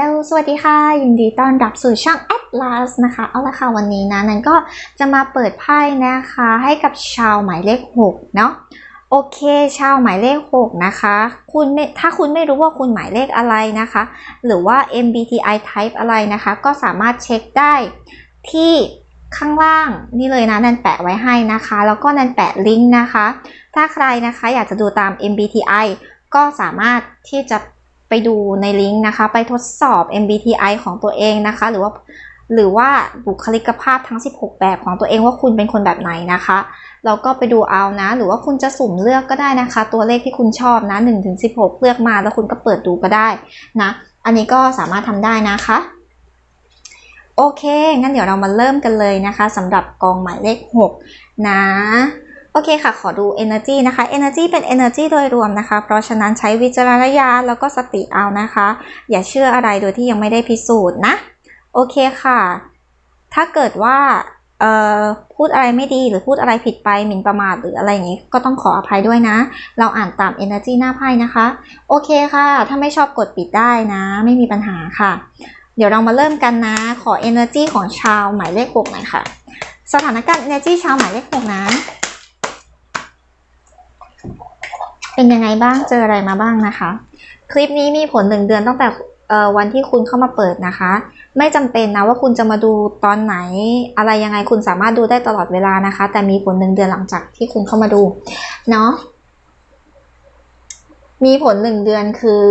ลสวัสดีค่ะ ยินดีต้อนรับสู่ช่อง Atlas นะคะ เอาละค่ะ วันนี้นะ นันก็จะมาเปิดไพ่นะคะ ให้กับชาวหมายเลข 6 เนาะ โอเค ชาวหมายเลข 6 นะคะ คุณไม่ ถ้าคุณไม่รู้ว่าคุณหมายเลขอะไรนะคะ หรือว่า MBTI type อะไรนะคะ ก็สามารถเช็คได้ที่ข้างล่างนี่เลยนะนันแปะไว้ให้นะคะ แล้วก็นันแปะลิงก์นะคะ ถ้าใครนะคะอยากจะดูตาม MBTI ก็สามารถที่จะ ไปดูในลิงก์นะคะ ไปทดสอบ MBTI ของตัวเองนะคะ หรือว่าหรือว่าบุคลิกภาพทั้ง 16 แบบของตัวเองว่าคุณเป็นคนแบบไหนนะคะแล้วก็ไปดูเอานะ หรือว่าคุณจะสุ่มเลือกก็ได้นะคะ ตัวเลขที่คุณชอบนะ1ถึง16 เลือกมาแล้วคุณก็เปิดดูก็ได้นะ อันนี้ก็สามารถทำได้นะคะ โอเค งั้นเดี๋ยวเรามาเริ่มกันเลยนะคะสำหรับกองหมายเลข 6 นะ โอเคค่ะ ขอดู energy นะคะ energy เป็น energy โดยรวมนะคะ เพราะฉะนั้นใช้วิจารณญาณแล้วก็สติเอานะคะ อย่าเชื่ออะไรโดยที่ยังไม่ได้พิสูจน์นะ โอเคค่ะ ถ้าเกิดว่าพูดอะไรไม่ดีหรือพูดอะไรผิดไปหมิ่นประมาทหรืออะไรอย่างนี้ก็ต้องขออภัยด้วยนะ เราอ่านตาม energy หน้าไพ่นะคะ โอเคค่ะ ถ้าไม่ชอบกดปิดได้นะ ไม่มีปัญหาค่ะ เดี๋ยวเรามาเริ่มกันนะ ขอ energy ของชาวหมายเลข6หน่อยค่ะ สถานการณ์ energy ชาวหมายเลข6นะ เป็นยังไงบ้างเจออะไรมาบ้างนะคะ คลิปนี้มีผลหนึ่งเดือนตั้งแต่วันที่คุณเข้ามาเปิดนะคะ ไม่จำเป็นนะว่าคุณจะมาดูตอนไหน อะไรยังไงคุณสามารถดูได้ตลอดเวลานะคะ แต่มีผลหนึ่งเดือนหลังจากที่คุณเข้ามาดูเนาะมีผลหนึ่งเดือนคือ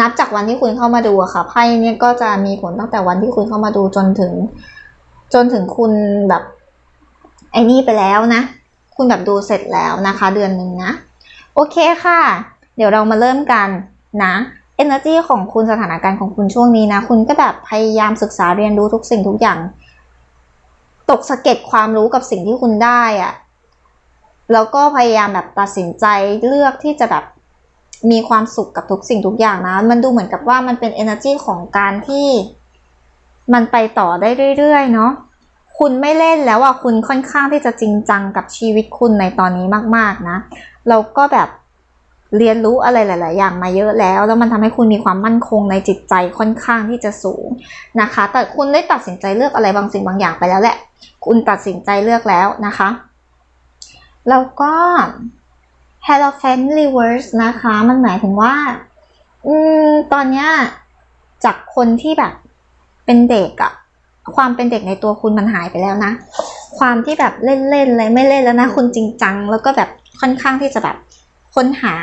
นับจากวันที่คุณเข้ามาดูอะค่ะไพ่เนี่ยก็จะมีผลตั้งแต่วันที่คุณเข้ามาดูจนถึง จนถึงคุณแบบไอ้นี่ไปแล้วนะ คุณแบบดูเสร็จแล้วนะคะ เดือนหนึ่งนะ โอเคค่ะ เดี๋ยวเรามาเริ่มกันนะ energy ของคุณสถานการณ์ของคุณช่วงนี้นะ คุณก็แบบพยายามศึกษาเรียนรู้ทุกสิ่งทุกอย่าง ตกสะเก็ดความรู้กับสิ่งที่คุณได้อะแล้วก็พยายามแบบตัดสินใจเลือกที่จะแบบมีความสุขกับทุกสิ่งทุกอย่างนะ มันดูเหมือนกับว่ามันเป็น energy ของการที่มันไปต่อได้เรื่อยๆ เนาะ คุณไม่เล่นแล้วอะคุณค่อนข้างที่จะจริงจังกับชีวิตคุณในตอนนี้มากๆนะเราก็แบบเรียนรู้อะไรหลาย ๆ อย่างมาเยอะแล้ว แล้วมันทำให้คุณมีความมั่นคงในจิตใจค่อนข้างที่จะสูงนะคะ แต่คุณได้ตัดสินใจเลือกอะไรบางสิ่งบางอย่างไปแล้วแหละ คุณตัดสินใจเลือกแล้วนะคะ แล้วก็ h e l l o f a n reverse นะคะ มันหมายถึงว่า อืม ตอนเนี้ยจากคนที่แบบเป็นเด็กอะ ความเป็นเด็กในตัวคุณมันหายไปแล้วนะ ความที่แบบเล่นๆเลยไม่เล่นแล้วนะ คุณจริงจัง แล้วก็แบบค่อนข้างที่จะแบบค้นหา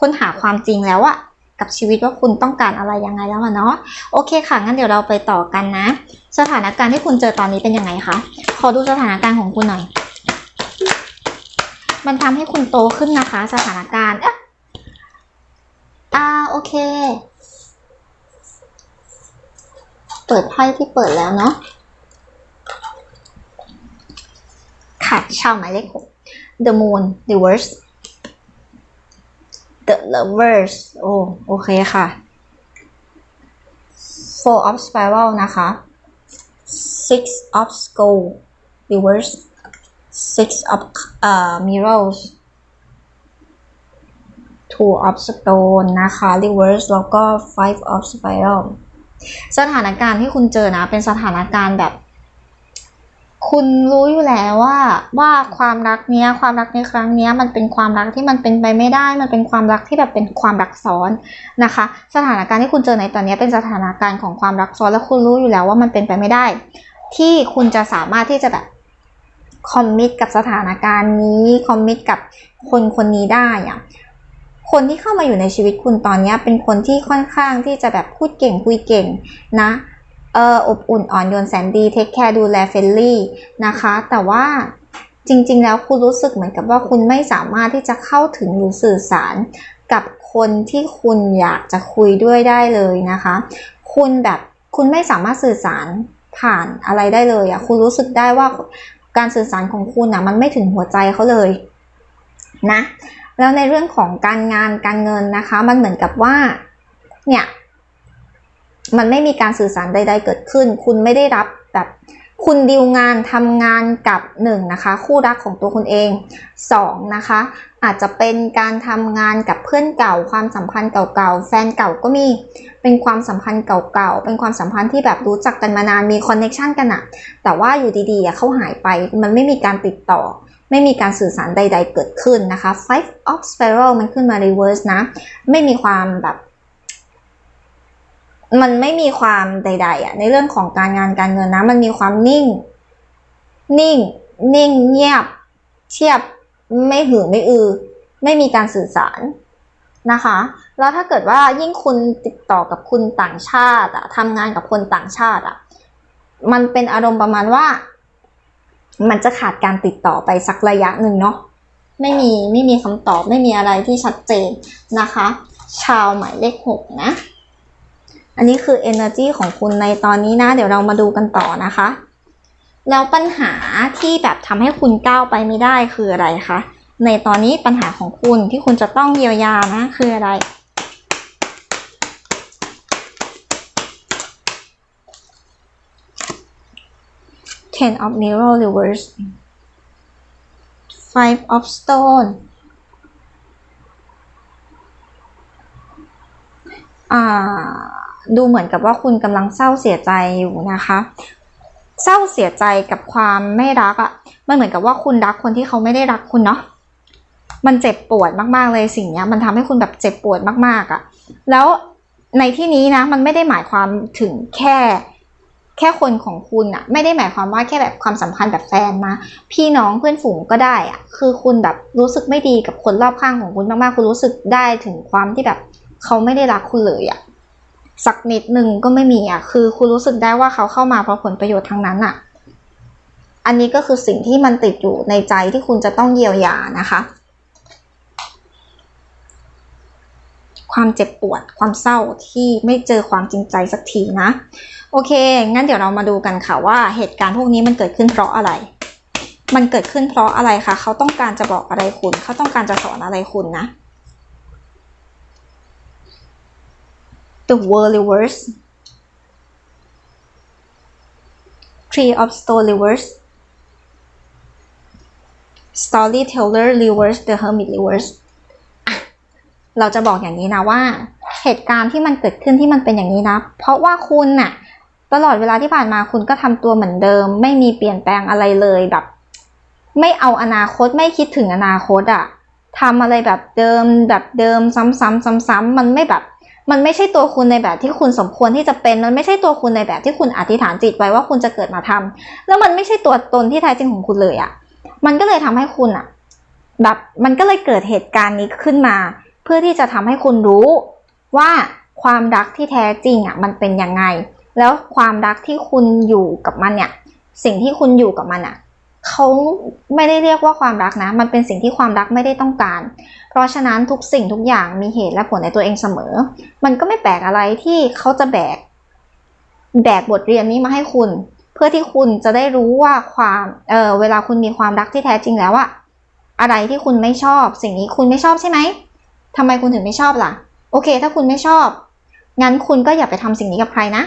ค้นหาความจริงแล้วอะกับชีวิตว่าคุณต้องการอะไรยังไงแล้วอะเนาะโอเคค่ะงั้นเดี๋ยวเราไปต่อกันนะ สถานการณ์ที่คุณเจอตอนนี้เป็นยังไงคะขอดูสถานการณ์ของคุณหน่อย มันทำให้คุณโตขึ้นนะคะ สถานการณ์อะอ่าโอเค เปิดไพ่ที่เปิดแล้วเนาะค่ะชาวหมายเลขหก The Moon Reverse The Lovers โอ้โอเคค่ะ Four of Spiral นะคะ Six of Skull Reverse Six of uh, Mirrors Two of Stone นะคะ Reverse แล้วก็ Five of Spiral สถานการณ์ที่คุณเจอนะ เป็นสถานการณ์แบบ คุณรู้อยู่แล้วว่าว่าความรักเนี้ย ความรักในครั้งเนี้ย มันเป็นความรักที่มันเป็นไปไม่ได้ มันเป็นความรักที่แบบเป็นความรักซ้อนนะคะ สถานการณ์ที่คุณเจอในตอนนี้เป็นสถานการณ์ของความรักซ้อน แล้วคุณรู้อยู่แล้วว่ามันเป็นไปไม่ได้ ที่คุณจะสามารถที่จะแบบคอมมิตกับสถานการณ์นี้คอมมิตกับคนคนนี้ได้อะ คนที่เข้ามาอยู่ในชีวิตคุณตอนนี้เป็นคนที่ค่อนข้างที่จะแบบพูดเก่งคุยเก่งนะเอออบอุ่นอ่อนโยนแสนดีเทคแคร์ดูแลเฟลลี่นะคะ แต่ว่าจริง ๆ แล้วคุณรู้สึกเหมือนกับว่าคุณไม่สามารถที่จะเข้าถึงหรือสื่อสารกับคนที่คุณอยากจะคุยด้วยได้เลยนะคะ คุณแบบคุณไม่สามารถสื่อสารผ่านอะไรได้เลยอะคุณรู้สึกได้ว่าการสื่อสารของคุณอะมันไม่ถึงหัวใจเขาเลยนะ แล้วในเรื่องของการงานการเงินนะคะ มันเหมือนกับว่าเนี่ยมันไม่มีการสื่อสารใด ๆ เกิดขึ้น คุณไม่ได้รับแบบคุณดีลงานทำงานกับหนึ่งนะคะคู่รักของตัวคุณเองสองนะคะอาจจะเป็นการทำงานกับเพื่อนเก่า ความสัมพันธ์เก่าๆแฟนเก่าก็มีเป็นความสัมพันธ์เก่าๆเป็นความสัมพันธ์ที่แบบรู้จักกันมานานมีคอนเน็ชันกันอะแต่ว่าอยู่ดีๆเขาหายไปมันไม่มีการติดต่อ ไม่มีการสื่อสารใด ๆ เกิดขึ้นนะคะ five of spiral มันขึ้นมา reverse นะ ไม่มีความแบบ มันไม่มีความใด ๆอะในเรื่องของการงานการเงินนะ มันมีความนิ่ง นิ่ง นิ่ง เงียบ เทียบ ไม่หือไม่อือ ไม่มีการสื่อสารนะคะ แล้วถ้าเกิดว่ายิ่งคุณติดต่อกับคุณต่างชาติอะทำงานกับคนต่างชาติอะมันเป็นอารมณ์ประมาณว่า มันจะขาดการติดต่อไปสักระยะหนึ่งเนาะไม่มีไม่มีคำตอบไม่มีอะไรที่ชัดเจนนะคะ ชาวหมายเลขหกนะ อันนี้คือ energy ของคุณในตอนนี้นะ เดี๋ยวเรามาดูกันต่อนะคะ แล้วปัญหาที่แบบทำให้คุณก้าวไปไม่ได้คืออะไรคะในตอนนี้ปัญหาของคุณที่คุณจะต้องเยียวยานะคืออะไร ten of mirror reverse five of stone อ่าดูเหมือนกับว่าคุณกำลังเศร้าเสียใจอยู่นะคะ เศร้าเสียใจกับความไม่รักอะ่ะ มันเหมือนกับว่าคุณรักคนที่เขาไม่ได้รักคุณเนาะ มันเจ็บปวดมากๆเลยสิ่งนี้มันทำให้คุณแบบเจ็บปวดมากๆอะ่ะ แล้วในที่นี้นะมันไม่ได้หมายความถึงแค่ แค่คนของคุณอะไม่ได้หมายความว่าแค่แบบความสัมพันธ์แบบแฟนนะพี่น้องเพื่อนฝูงก็ได้อะคือคุณแบบรู้สึกไม่ดีกับคนรอบข้างของคุณมากๆ คุณรู้สึกได้ถึงความที่แบบเขาไม่ได้รักคุณเลยอะสักนิดหนึ่งก็ไม่มีอะคือคุณรู้สึกได้ว่าเขาเข้ามาเพราะผลประโยชน์ทั้งนั้นอะอันนี้ก็คือสิ่งที่มันติดอยู่ในใจที่คุณจะต้องเยียวยานะคะ ความเจ็บปวด ความเศร้าที่ไม่เจอความจริงใจสักทีนะ โอเค งั้นเดี๋ยวเรามาดูกันค่ะว่าเหตุการณ์พวกนี้มันเกิดขึ้นเพราะอะไร มันเกิดขึ้นเพราะอะไรคะ เขาต้องการจะบอกอะไรคุณ เขาต้องการจะสอนอะไรคุณนะ The World Reverse Three of Stone Reverse Storyteller Reverse The Hermit Reverse เราจะบอกอย่างนี้นะว่า เหตุการณ์ที่มันเกิดขึ้นที่มันเป็นอย่างนี้นะ เพราะว่าคุณน่ะ ตลอดเวลาที่ผ่านมาคุณก็ทำตัวเหมือนเดิม ไม่มีเปลี่ยนแปลงอะไรเลยแบบ ไม่เอาอนาคตไม่คิดถึงอนาคตอะทำอะไรแบบเดิมแบบเดิมซ้ำๆซ้ำๆมันไม่แบบ มันไม่ใช่ตัวคุณในแบบที่คุณสมควรที่จะเป็นมันไม่ใช่ตัวคุณในแบบที่คุณอธิษฐานจิตไว้ว่าคุณจะเกิดมาทำแล้วมันไม่ใช่ตัวตนที่แท้จริงของคุณเลยอะมันก็เลยทำให้คุณอะ แบบมันก็เลยเกิดเหตุการณ์นี้ขึ้นมา เพื่อที่จะทำให้คุณรู้ว่าความรักที่แท้จริงอะมันเป็นยังไง แล้วความรักที่คุณอยู่กับมันเนี่ย สิ่งที่คุณอยู่กับมันอะเขาไม่ได้เรียกว่าความรักนะ มันเป็นสิ่งที่ความรักไม่ได้ต้องการ เพราะฉะนั้นทุกสิ่งทุกอย่างมีเหตุและผลในตัวเองเสมอ มันก็ไม่แปลกอะไรที่เขาจะแบก แบกบทเรียนนี้มาให้คุณ เพื่อที่คุณจะได้รู้ว่าความเออเวลาคุณมีความรักที่แท้จริงแล้วอะอะไรที่คุณไม่ชอบ สิ่งนี้คุณไม่ชอบใช่ไหม ทำไมคุณถึงไม่ชอบล่ะ โอเค ถ้าคุณไม่ชอบ งั้นคุณก็อย่าไปทำสิ่งนี้กับใครนะ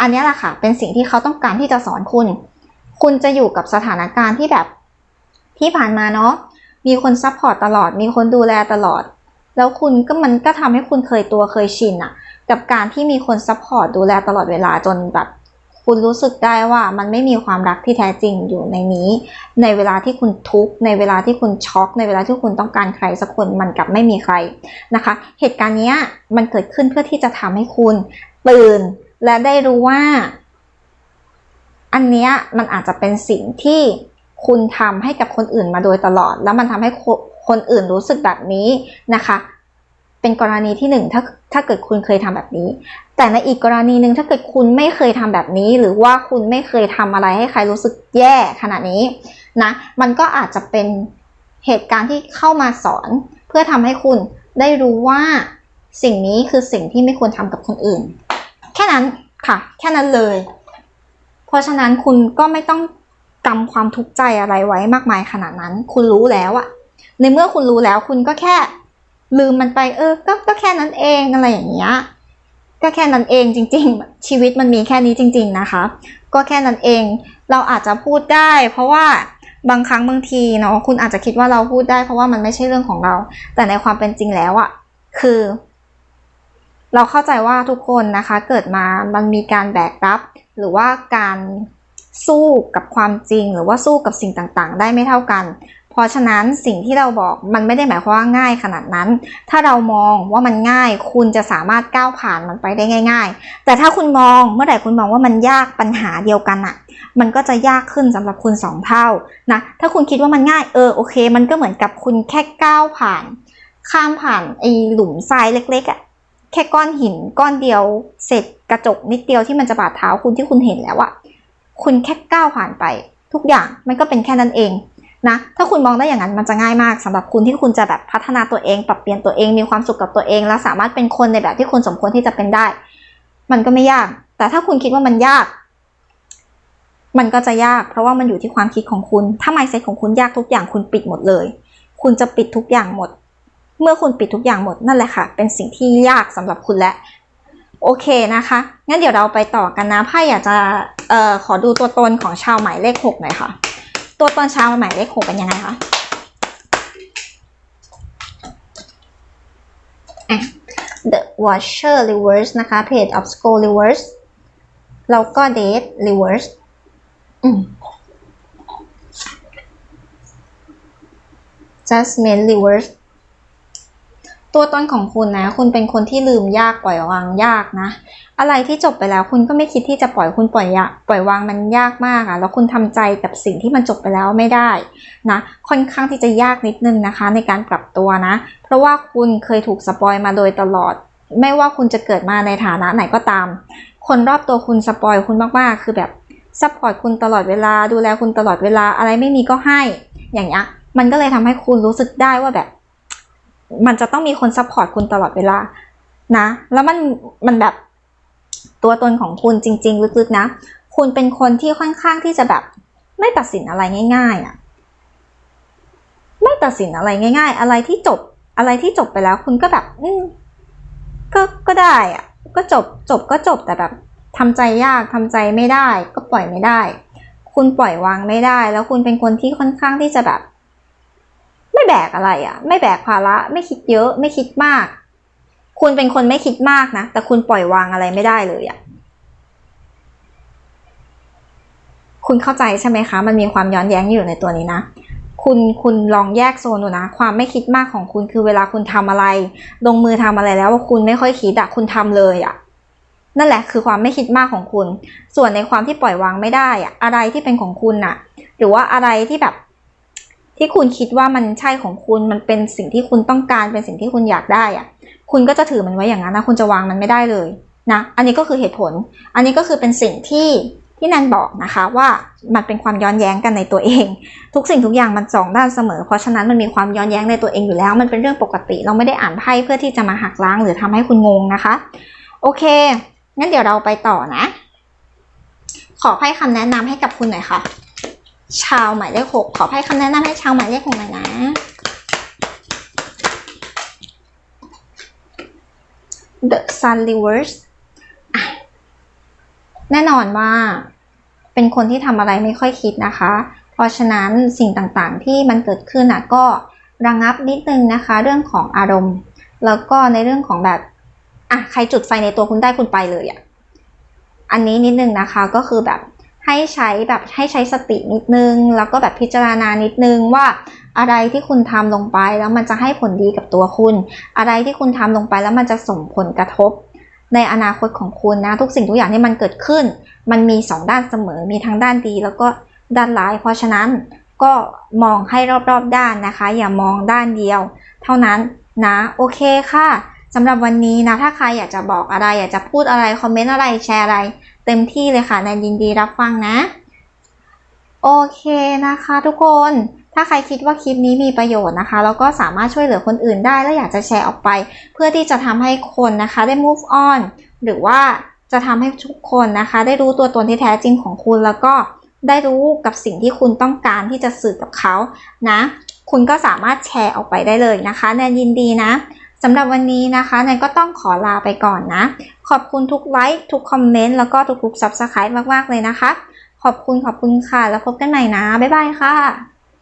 อันนี้แหละค่ะ เป็นสิ่งที่เขาต้องการที่จะสอนคุณ คุณจะอยู่กับสถานการณ์ที่แบบที่ผ่านมาเนาะ มีคนซัพพอร์ตตลอด มีคนดูแลตลอด แล้วคุณก็มันก็ทำให้คุณเคยตัวเคยชินอะกับการที่มีคนซัพพอร์ตดูแลตลอดเวลาจนแบบ คุณรู้สึกได้ว่ามันไม่มีความรักที่แท้จริงอยู่ในนี้ ในเวลาที่คุณทุกข์ในเวลาที่คุณช็อก ในเวลาที่คุณต้องการใครสักคนมันกลับไม่มีใครนะคะ เหตุการณ์นี้มันเกิดขึ้นเพื่อที่จะทำให้คุณตื่น และได้รู้ว่า อันนี้มันอาจจะเป็นสิ่งที่คุณทำให้กับคนอื่นมาโดยตลอด แล้วมันทำให้คนอื่นรู้สึกแบบนี้นะคะ เป็นกรณีที่หนึ่งถ้าถ้าเกิดคุณเคยทำแบบนี้ แต่ในอีกกรณีหนึ่งถ้าเกิดคุณไม่เคยทำแบบนี้ หรือว่าคุณไม่เคยทำอะไรให้ใครรู้สึกแย่ขนาดนี้นะมันก็อาจจะเป็นเหตุการณ์ที่เข้ามาสอน เพื่อทำให้คุณได้รู้ว่าสิ่งนี้คือสิ่งที่ไม่ควรทำกับคนอื่น แค่นั้นค่ะ แค่นั้นเลย เพราะฉะนั้นคุณก็ไม่ต้องกำความทุกข์ใจอะไรไว้มากมายขนาดนั้น คุณรู้แล้วอะในเมื่อคุณรู้แล้วคุณก็แค่ลืมมันไปเออก็ก็แค่นั้นเองอะไรอย่างเงี้ย ก็แค่นั้นเองจริง ๆ ชีวิตมันมีแค่นี้จริง ๆนะคะ ก็แค่นั้นเองเราอาจจะพูดได้ เพราะว่าบางครั้งบางทีเนาะคุณอาจจะคิดว่าเราพูดได้ เพราะว่ามันไม่ใช่เรื่องของเรา แต่ในความเป็นจริงแล้วอะคือ เราเข้าใจว่าทุกคนนะคะ เกิดมามันมีการแบกรับ หรือว่าการสู้กับความจริง หรือว่าสู้กับสิ่งต่างๆ ได้ไม่เท่ากัน เพราะฉะนั้นสิ่งที่เราบอกมันไม่ได้หมายความว่าง่ายขนาดนั้น ถ้าเรามองว่ามันง่าย คุณจะสามารถก้าวผ่านมันไปได้ง่าย ๆ แต่ถ้าคุณมองเมื่อไหร่คุณมองว่ามันยากปัญหาเดียวกันอะมันก็จะยากขึ้นสำหรับคุณสองเท่านะ ถ้าคุณคิดว่ามันง่ายเออโอเค มันก็เหมือนกับคุณแค่ก้าวผ่าน ข้ามผ่านไอ้หลุมทรายเล็กๆอะแค่ก้อนหินก้อนเดียวเศษกระจกนิดเดียวที่มันจะบาดเท้าคุณที่คุณเห็นแล้วอะคุณแค่ก้าวผ่านไป ทุกอย่างมันก็เป็นแค่นั้นเอง นะถ้าคุณมองได้อย่างนั้นมันจะง่ายมากสำหรับคุณที่คุณจะแบบพัฒนาตัวเอง ปรับเปลี่ยนตัวเองมีความสุขกับตัวเอง และสามารถเป็นคนในแบบที่คุณสมควรที่จะเป็นได้ มันก็ไม่ยาก แต่ถ้าคุณคิดว่ามันยาก มันก็จะยาก เพราะว่ามันอยู่ที่ความคิดของคุณ ถ้า mindset ของคุณยากทุกอย่างคุณปิดหมดเลย คุณจะปิดทุกอย่างหมด เมื่อคุณปิดทุกอย่างหมดนั่นแหละค่ะ เป็นสิ่งที่ยากสำหรับคุณและโอเคนะคะ งั้นเดี๋ยวเราไปต่อกันนะไพ่อยากจะออขอดูตัวตนของชาวหมายเลขหกหน่อยค่ะ ตัวตนชาวหมายเลขหกเป็นยังไงคะอะ The Watcher Reverse นะคะ Page of Scroll Reverse แล้วก็ Date Reverse อืม Judgment Reverse ตัวตนของคุณนะ คุณเป็นคนที่ลืมยากปล่อยวางยากนะ อะไรที่จบไปแล้วคุณก็ไม่คิดที่จะปล่อยคุณปล่อยยะปล่อยวางมันยากมากอะแล้วคุณทำใจกับสิ่งที่มันจบไปแล้วไม่ได้นะค่อนข้างที่จะยากนิดนึงนะคะ ในการปรับตัวนะ เพราะว่าคุณเคยถูกสปอยมาโดยตลอด ไม่ว่าคุณจะเกิดมาในฐานะไหนก็ตาม คนรอบตัวคุณสปอยคุณมากๆ คือแบบซัพพอร์ตคุณตลอดเวลาดูแลคุณตลอดเวลาอะไรไม่มีก็ให้อย่างเงี้ยมันก็เลยทำให้คุณรู้สึกได้ว่าแบบ มันจะต้องมีคนซัพพอร์ตคุณตลอดเวลานะ แล้วมันมันแบบ ตัวตนของคุณจริง ๆ ลึกๆนะ คุณเป็นคนที่ค่อนข้างที่จะแบบไม่ตัดสินอะไรง่ายๆอะ่ะไม่ตัดสินอะไรง่าย ๆ อะไรที่จบอะไรที่จบไปแล้ว คุณก็แบบ อืมก็ก็ได้อะ่ะ ก็จบจบก็จบแต่แบบทำใจยากทำใจไม่ได้ ก็ปล่อยไม่ได้ คุณปล่อยวางไม่ได้ แล้วคุณเป็นคนที่ค่อนข้างที่จะแบบ ไม่แบกอะไรอะ ไม่แบกภาระ ไม่คิดเยอะ ไม่คิดมาก คุณเป็นคนไม่คิดมากนะ แต่คุณปล่อยวางอะไรไม่ได้เลยอะ่ะคุณเข้าใจใช่ไหมคะ มันมีความย้อนแย้งอยู่ในตัวนี้นะ คุณคุณลองแยกโซนดูนะ ความไม่คิดมากของคุณคือเวลาคุณทำอะไร ลงมือทำอะไรแล้วว่าคุณไม่ค่อยคิดอะคุณทำเลยอะนั่นแหละคือความไม่คิดมากของคุณ ส่วนในความที่ปล่อยวางไม่ได้อะอะไรที่เป็นของคุณน่ะ หรือว่าอะไรที่แบบ ที่คุณคิดว่ามันใช่ของคุณ มันเป็นสิ่งที่คุณต้องการ เป็นสิ่งที่คุณอยากได้อะ คุณก็จะถือมันไว้อย่างนั้นนะคุณจะวางมันไม่ได้เลยนะอันนี้ก็คือเหตุผล อันนี้ก็คือเป็นสิ่งที่ที่แนนบอกนะคะว่ามันเป็นความย้อนแย้งกันในตัวเอง ทุกสิ่งทุกอย่างมันสองด้านเสมอ เพราะฉะนั้นมันมีความย้อนแย้งในตัวเองอยู่แล้ว มันเป็นเรื่องปกติ เราไม่ได้อ่านไพ่เพื่อที่จะมาหักล้างหรือทำให้คุณงงนะคะ โอเคงั้นเดี๋ยวเราไปต่อนะ ขอไพ่คำแนะนำให้กับคุณหน่อยค่ะ ชาวหมายเลขหกขอไพ่คำแนะนำให้ชาวหมายเลขหกหน่อยนะ The Sun Reverse แน่นอนว่าเป็นคนที่ทำอะไรไม่ค่อยคิดนะคะ เพราะฉะนั้นสิ่งต่างๆที่มันเกิดขึ้นอะก็ระงงับนิดนึงนะคะ เรื่องของอารมณ์ แล้วก็ในเรื่องของแบบอะใครจุดไฟในตัวคุณได้คุณไปเลยอะอันนี้นิดนึงนะคะก็คือแบบให้ใช้แบบให้ใช้สตินิดนึง แล้วก็แบบพิจารณานิดนึงว่า อะไรที่คุณทำลงไปแล้วมันจะให้ผลดีกับตัวคุณ อะไรที่คุณทำลงไปแล้วมันจะส่งผลกระทบ ในอนาคตของคุณนะ ทุกสิ่งทุกอย่างที่มันเกิดขึ้น มันมีสองด้านเสมอ มีทั้งด้านดีแล้วก็ด้านร้าย เพราะฉะนั้นก็มองให้รอบๆด้านนะคะ อย่ามองด้านเดียว เท่านั้นนะ โอเคค่ะสำหรับวันนี้นะ ถ้าใครอยากจะบอกอะไร อยากจะพูดอะไร คอมเมนต์อะไร แชร์อะไร เต็มที่เลยค่ะแนนยินดีรับฟังนะ โอเคนะคะทุกคน ถ้าใครคิดว่าคลิปนี้มีประโยชน์นะคะ แล้วก็สามารถช่วยเหลือคนอื่นได้ และอยากจะแชร์ออกไป เพื่อที่จะทำให้คนนะคะได้ move on หรือว่าจะทำให้ทุกคนนะคะ ได้รู้ตัวตนที่แท้จริงของคุณ แล้วก็ได้รู้กับสิ่งที่คุณต้องการที่จะสื่อกับเขานะ คุณก็สามารถแชร์ออกไปได้เลยนะคะแนนยินดีนะสำหรับวันนี้นะคะแนนก็ต้องขอลาไปก่อนนะ ขอบคุณทุกไลค์ทุกคอมเมนต์แล้วก็ทุกๆ subscribe มากๆเลยนะคะ ขอบคุณขอบคุณค่ะ แล้วพบกันใหม่นะ บ๊ายบายค่ะ